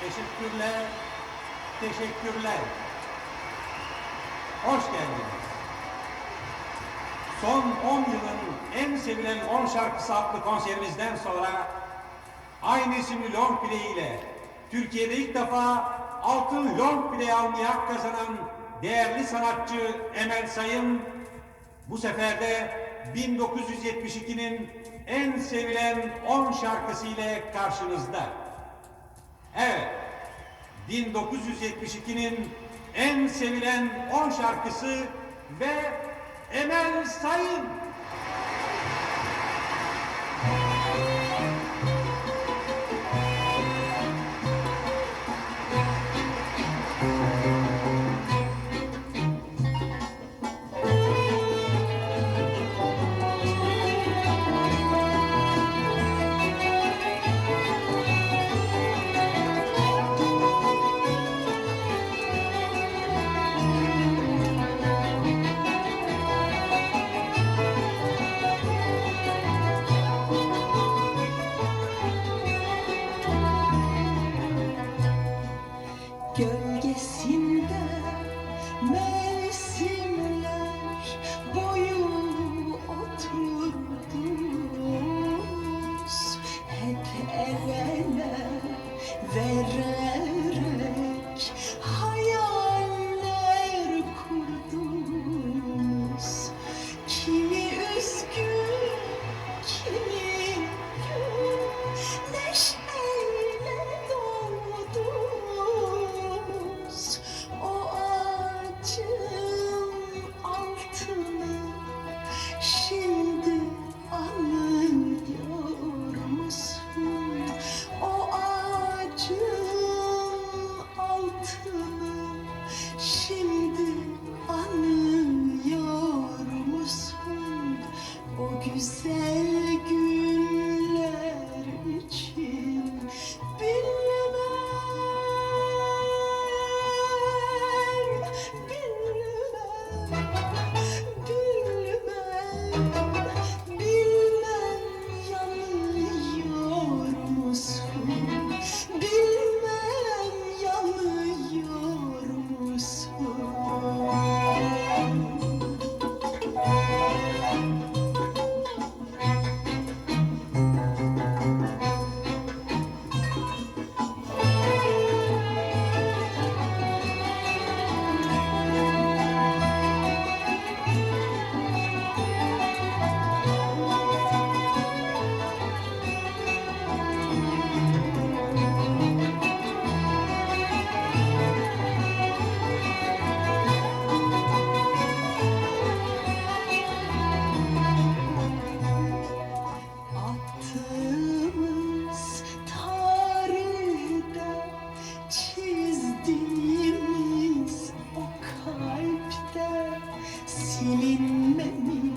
Teşekkürler, teşekkürler. Hoş geldiniz. Son 10 yılın en sevilen 10 şarkısı adlı konserimizden sonra aynı isimli long play ile Türkiye'de ilk defa altın long play almaya hak kazanan değerli sanatçı Emel Sayın bu sefer de 1972'nin en sevilen 10 şarkısı ile karşınızda. Evet, 1972'nin en sevilen 10 şarkısı ve Emel Sayın. 내신다. make me